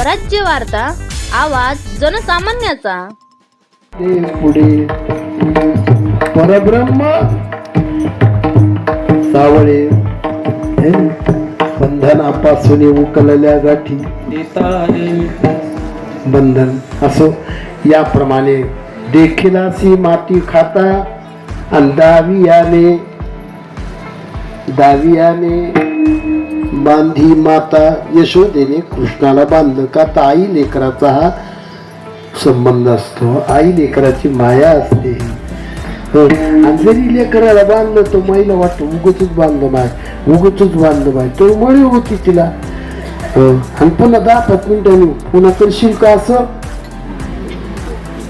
स्वराज्य वार्ता आवाज जनसामान्याचा. ते पुढे. परब्रह्म. सावळे. बंधनापासून उकलल्या गाठी. बंधन. असो याप्रमाणे देखील अशी माती खाता आणि दावियाने दावियाने बांधी माता यशोदेने कृष्णाला बांधलं का? तर आई लेकराचा हा संबंध असतो. आई लेकराची माया असते. आणि जरी लेकराला बांधलं तर महिला वाटतो उगच बांधलं बाय उगच बांधलं बाय तर मळी होती तिला. आणि पुन्हा दहा पाच मिनिटांनी पुन्हा करशील का असं.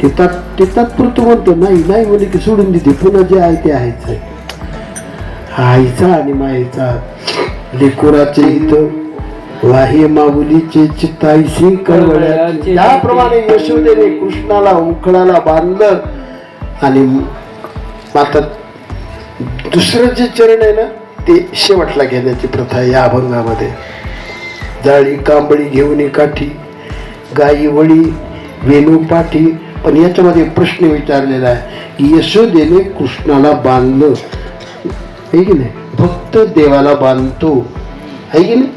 ते तात ते तात्पुरतं म्हणतो नाही नाही म्हणे की सोडून देते. पुन्हा जे आहे ते आहेच आहे. आईचा आणि मायेचा. लेकुराचे इथं वाहे माऊलीचे चिताईसी कळवळ्याचे त्याप्रमाणे यशोदेने कृष्णाला उखळाला बांधलं आणि आता दुसरं जे चरण आहे ना ते शेवटला घेण्याची प्रथा आहे या अभंगामध्ये. जाळी कांबळी घेऊन काठी गाई वळी वेणू पाठी. पण याच्यामध्ये प्रश्न विचारलेला आहे की यशोदेने कृष्णाला बांधलं. आहे की नाही? भक्त देवाला बांधतो. आहे की नाही?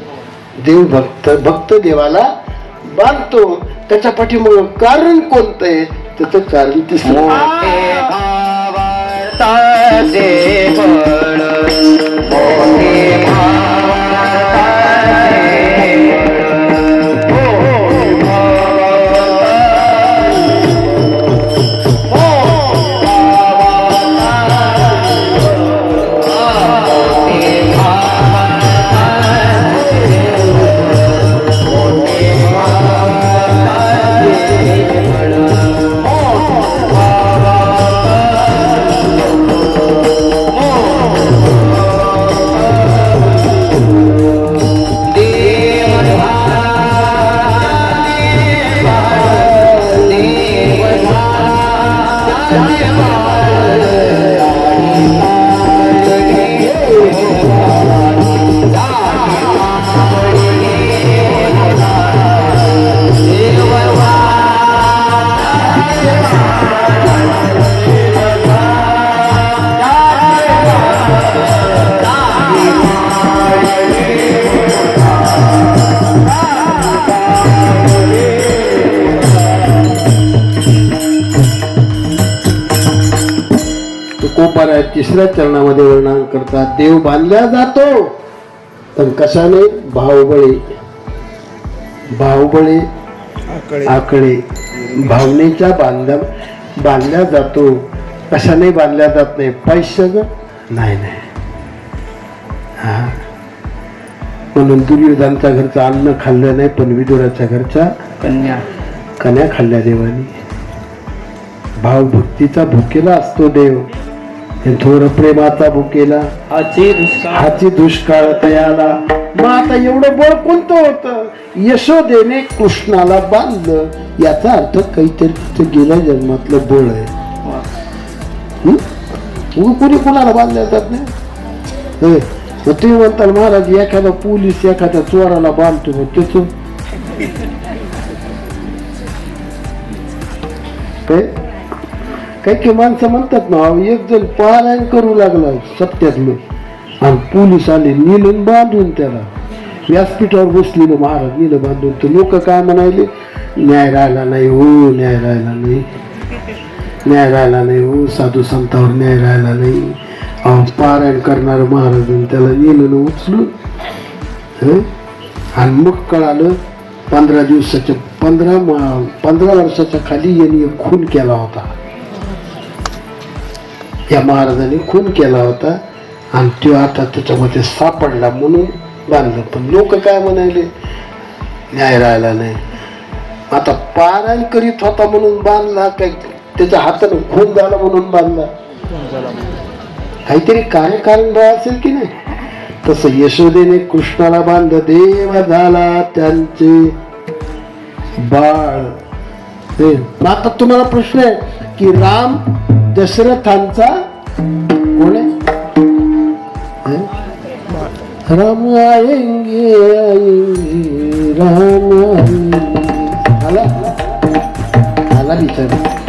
देव भक्त भक्त देवाला बांधतो. त्याच्या पाठीमुळं कारण कोणतं आहे? त्याचं कारण तिसरं Oh, तुकोबारा तिसऱ्या चरणामध्ये वर्णन करतात. देव बांधला जातो. पण कशाने? भावबळे भावबळे आकडे. भावनेच्या बांधल्या बांधल्या जातो. कशाने बांधल्या जात नाही? पैसे नाही नाही. हा. म्हणून दुर्योधनच्या घरचं अन्न खाल्लं नाही पण विदुराच्या घरच्या कन्या. कन्या खाल्ल्या देवानी. भावभक्तीचा भुकेला असतो देव. हे थोर प्रेमाचा भुकेला हाची दुष्काळ. हाची दुष्काळ तयाला. मग आता एवढं बळ कोणतं होतं? यशोदेने कृष्णाला बांधलं. याचा अर्थ काहीतरी तिथं गेल्या जन्मातलं बळ आहे. हं? कोणी कोणाला बांधल्या जात नाही मग तुम्ही म्हणताल महाराज एखादा पोलीस एखाद्या चोराला बांधतो मग त्याच. काय काही काही माणसं म्हणतात ना अहो, एक जण पारायण करू लागला सत्यातलं आणि पोलीस आले नेलं बांधून त्याला. व्यासपीठावर बसलेलं महाराज नेलं बांधून. तर लोक काय म्हणायले? न्याय राहिला नाही हो न्याय राहिला नाही. न्याय राहिला नाही हो साधू संतावर न्याय राहिला नाही. अहो पारायण करणार महाराजांनी त्याला नेलं उचलून आणि मग कळालं पंधरा दिवसाच्या पंधरा पंधरा वर्षाच्या खाली यांनी खून केला होता. या महाराजांनी खून केला होता आणि तो आता त्याच्यामध्ये सापडला म्हणून बांधलं. पण लोक काय म्हणाले? न्याय राहिला नाही. आता पारायण करीत होता म्हणून बांधला काय? त्याच्या हातानं खून झाला म्हणून बांधला. काहीतरी कार्यकारण असेल की नाही? तसं यशोदेने कृष्णाला बांध देव झाला त्यांचे बाळ. आता तुम्हाला प्रश्न आहे की राम दशरथांचा कोण आहे? राम आएंगे आएंगे राम आला? आला विचार